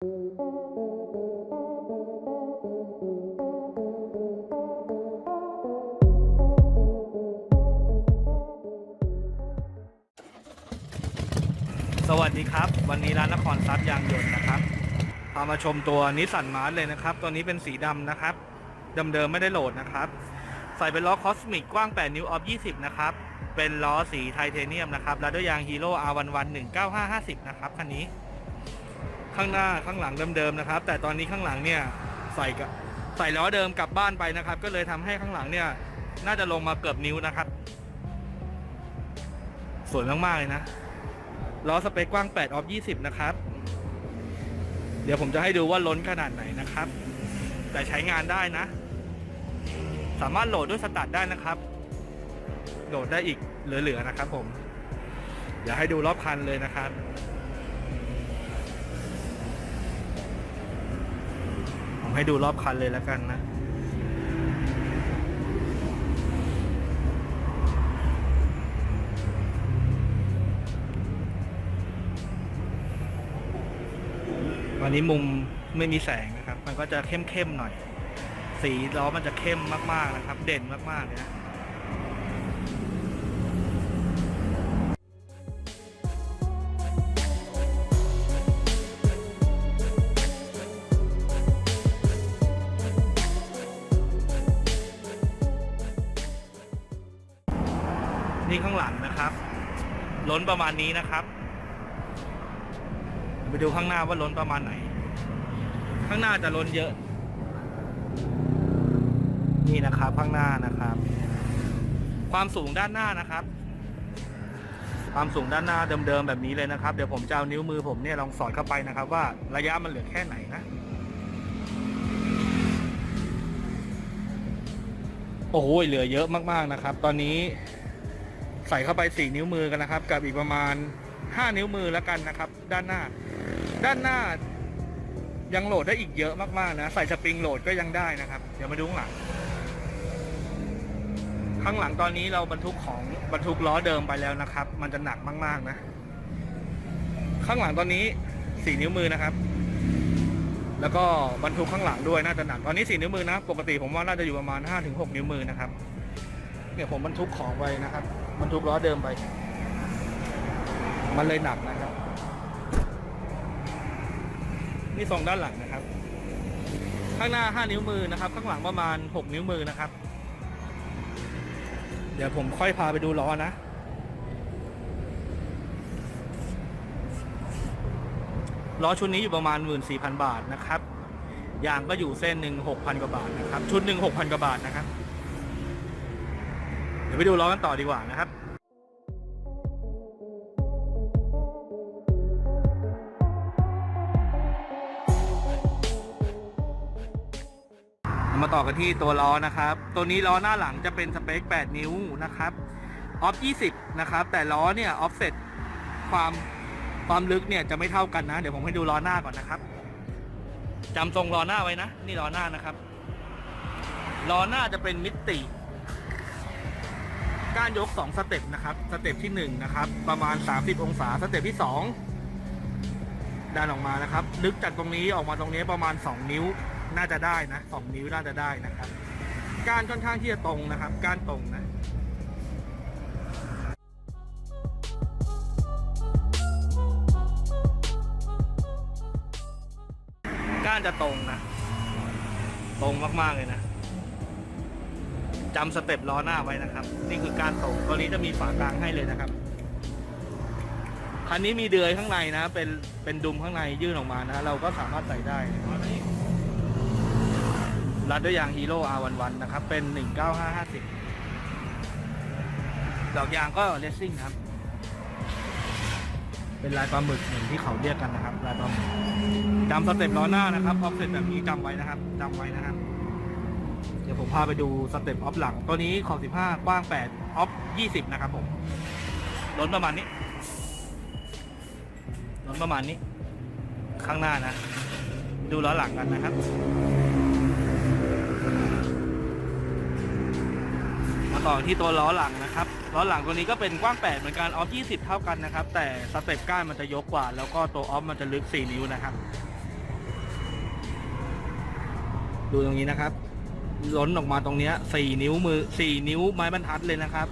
สวัสดีครับ วันนี้ร้านนครซับยางยนต์นะครับพามาชมตัวนิสสันมาร์เลยนะครับ ตัวนี้เป็นสีดำนะครับ เดิมๆไม่ได้โหลดนะครับ ใส่เป็นล้อคอสมิกกว้าง 8 นิ้วออฟ 20 นะครับ เป็นล้อสีไทเทเนียมนะครับ แล้วด้วยยางฮีโร่ R11 19550 นะครับคันนี้ ข้างหน้าข้างหลังเดิมๆนะครับ แต่ตอนนี้ข้างหลังเนี่ยใส่กับใส่ล้อเดิมกลับบ้านไปนะครับ ก็เลยทำให้ข้างหลังเนี่ยน่าจะลงมาเกือบนิ้วนะครับสวยมากๆเลยนะล้อสเปคกว้าง8ออฟ20 นะครับ เดี๋ยวผมจะให้ดูว่าล้นขนาดไหนนะครับ แต่ใช้งานได้นะ สามารถโหลดด้วยสตาร์ทได้นะครับ โหลดได้อีกเหลือๆนะครับผม เดี๋ยวให้ดูรอบคันเลยนะครับ ผมให้ดูรอบคันเลยแล้วกันนะวันนี้มุมไม่มีแสงนะครับ มันก็จะเข้มๆหน่อย สีล้อมันจะเข้มมากๆนะครับ เด่นมากๆเลยนะ ล้นประมาณนี้นะครับ ไปดูข้างหน้าว่าล้นประมาณไหน ข้างหน้าจะล้นเยอะ นี่นะครับ ข้างหน้านะครับ ความสูงด้านหน้านะครับ ความสูงด้านหน้าเดิมๆแบบนี้เลยนะครับ เดี๋ยวผมจะเอานิ้วมือผมเนี่ยลองสอดเข้าไปนะครับ ว่าระยะมันเหลือแค่ไหนนะโอ้โหเหลือเยอะมากๆนะครับ ตอนนี้ ใส่เข้าไปสี่นิ้วมือกันนะครับ กับอีกประมาณห้านิ้วมือแล้วกันนะครับ ด้านหน้า ด้านหน้ายังโหลดได้อีกเยอะมากๆนะ ใส่สปริงโหลดก็ยังได้นะครับ เดี๋ยวมาดูข้างหลัง ข้างหลังตอนนี้เราบรรทุกของบรรทุกล้อเดิมไปแล้วนะครับ มันจะหนักมากๆนะ ข้างหลังตอนนี้สี่นิ้วมือนะครับ แล้วก็บรรทุกข้างหลังด้วยน่าจะหนัก ตอนนี้สี่นิ้วมือนะ ปกติผมว่าน่าจะอยู่ประมาณห้าถึงหกนิ้วมือนะครับ เนี่ยผมบรรทุกของไปนะครับ บรรทุกล้อเดิมไป มันเลยหนักนะครับ นี่ทรงด้านหลังนะครับ ข้างหน้า 5 นิ้วมือนะครับ ข้างหลังประมาณ 6 นิ้วมือนะครับ เดี๋ยวผมค่อยพาไปดูล้อนะ ล้อชุดนี้อยู่ประมาณ 14,000 บาทนะครับยางก็อยู่เส้นหนึ่ง6,000 กว่าบาทนะครับ ชุดหนึ่ง6,000 กว่าบาทนะครับ ดี๋ยวไปดูล้อกันต่อดีกว่านะครับมาต่อกันที่ตัวล้อนะครับ ตัวนี้ล้อหน้าหลังจะเป็นสเปค 8 นิ้วนะครับออฟ 20 นะครับ แต่ล้อเนี่ยออฟเซ็ตความความลึกเนี่ยจะไม่เท่ากันนะ เดี๋ยวผมให้ดูล้อหน้าก่อนนะครับจำทรงล้อหน้าไว้นะ นี่ล้อหน้านะครับล้อหน้าจะเป็นมิติ ก้านยก 2 สเต็ปนะครับ สเต็ปที่1นะครับ ประมาณ 30 องศา สเต็ปที่ 2 ดันออกมานะครับ ลึกจากตรงนี้ออกมาตรงนี้ประมาณ 2 นิ้ว น่าจะได้นะ 2 นิ้วน่าจะได้นะครับ ก้านค่อนข้างที่จะตรงนะครับ ก้านตรงนะก้านจะตรงนะ ตรงมากๆเลยนะ จำสเต็ปล้อหน้าไว้นะครับ นี่คือการตรงตัวนี้จะมีฝากลางให้เลยนะครับคันนี้มีเดือยข้างในนะ เป็นเป็นดุมข้างในยื่นออกมานะ เราก็สามารถใส่ได้รัดด้วยยางฮีโร่ R11 นะครับ เป็น 19550 ดอกยางก็เลสซิ่งครับ เป็นลายปลาหมึกเหมือนที่เขาเรียกกันนะครับ ลายปลาหมึกจำสเต็ปล้อหน้านะครับออฟเซ็ตแบบนี้จำไว้นะครับจำไว้นะครับ ดี๋ยวผมพาไปดูสเต็ปออฟหลัง ตัวนี้ขอบ 15 กว้าง 8 ออฟ 20 นะครับผมล้นประมาณนี้ล้นประมาณนี้ ข้างหน้านะ ดูล้อหลังกันนะครับ มาต่อที่ตัวล้อหลังนะครับ ล้อหลังตัวนี้ก็เป็นกว้าง 8 เหมือนกัน ออฟ 20 เท่ากันนะครับ แต่สเต็ปก้านมันจะยกกว่า แล้วก็ตัวออฟมันจะลึก 4 นิ้วนะครับ ดูตรงนี้นะครับ ล้นออกมาตรงเนี้ยสี่นิ้วมือสี่นิ้วไม้บรรทัดเลยนะครับ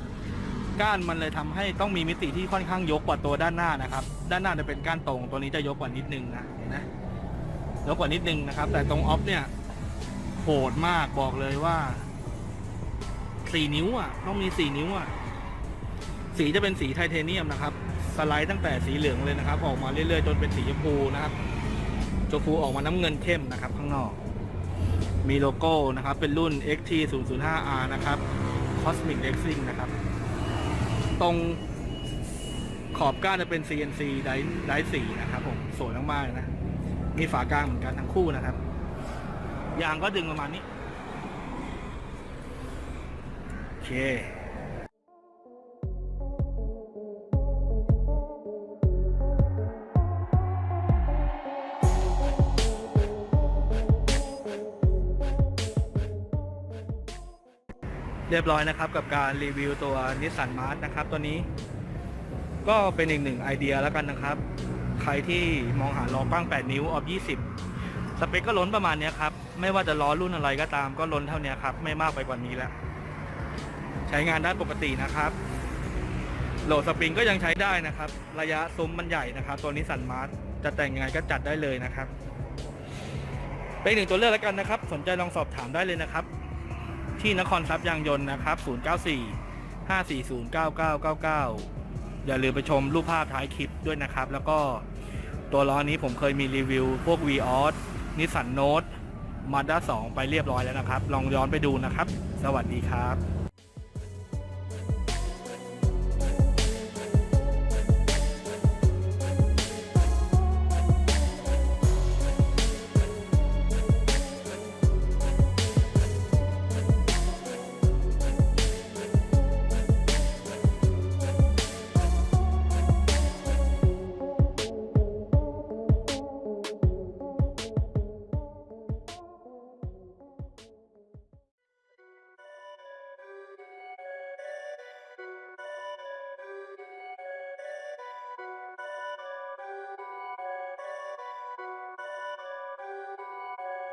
ก้านมันเลยทำให้ต้องมีมิติที่ค่อนข้างยกกว่าตัวด้านหน้านะครับ ด้านหน้าจะเป็นก้านตรงตัวนี้จะยกกว่านิดนึงนะเห็นนะยกกว่านิดนึงนะครับ แต่ตรงออฟเนี่ยโหดมากบอกเลยว่าสี่นิ้วอะ ต้องมีสี่นิ้วอะ สีจะเป็นสีไทเทเนียมนะครับ สไลด์ตั้งแต่สีเหลืองเลยนะครับ ออกมาเรื่อยๆจนเป็นสีชมพูนะครับชมพูออกมาน้ำเงินเข้มนะครับ ข้างนอก มีโลโก้นะครับ เป็นรุ่น XT 0 0 5 R นะครับ Cosmic Racing นะครับ ตรงขอบก้านจะเป็น CNC ไดไดสีนะครับผมสวยมากๆนะ มีฝากลางเหมือนกันทั้งคู่นะครับ ยางก็ดึงประมาณนี้ โอเค เรียบร้อยนะครับกับการรีวิวตัวนิสสันมาร์ s นะครับตัวนี้ ก็เป็นอีกหนึ่งไอเดียแล้วกันนะครับ ใครที่มองหาล้อกว้าง 8 นิ้วออฟ20 สเปคก็ล้นประมาณนี้ครับ ไม่ว่าจะล้อรุ่นอะไรก็ตามก็ล้นเท่านี้ครับ ไม่มากไปกว่านี้แล้ว ใช้งานได้ปกตินะครับ โหลดสปริงก็ยังใช้ได้นะครับ ระยะซุ้มมันใหญ่นะครับ ตัวนิสสันมาร์ s จะแต่งยังไงก็จัดได้เลยนะครับ เป็นหนึ่งตัวเลือกแล้วกันนะครับ สนใจลองสอบถามได้เลยนะครับ ที่นครทรัพย์ยางยนต์นะครับ 094 540 9999 อย่าลืมไปชมรูปภาพท้ายคลิปด้วยนะครับ แล้วก็ตัวล้อนี้ผมเคยมีรีวิว พวก v ีออสนิสสันโนตมาด้า2ไปเรียบร้อยแล้วนะครับ ลองย้อนไปดูนะครับ สวัสดีครับ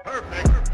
Perfect.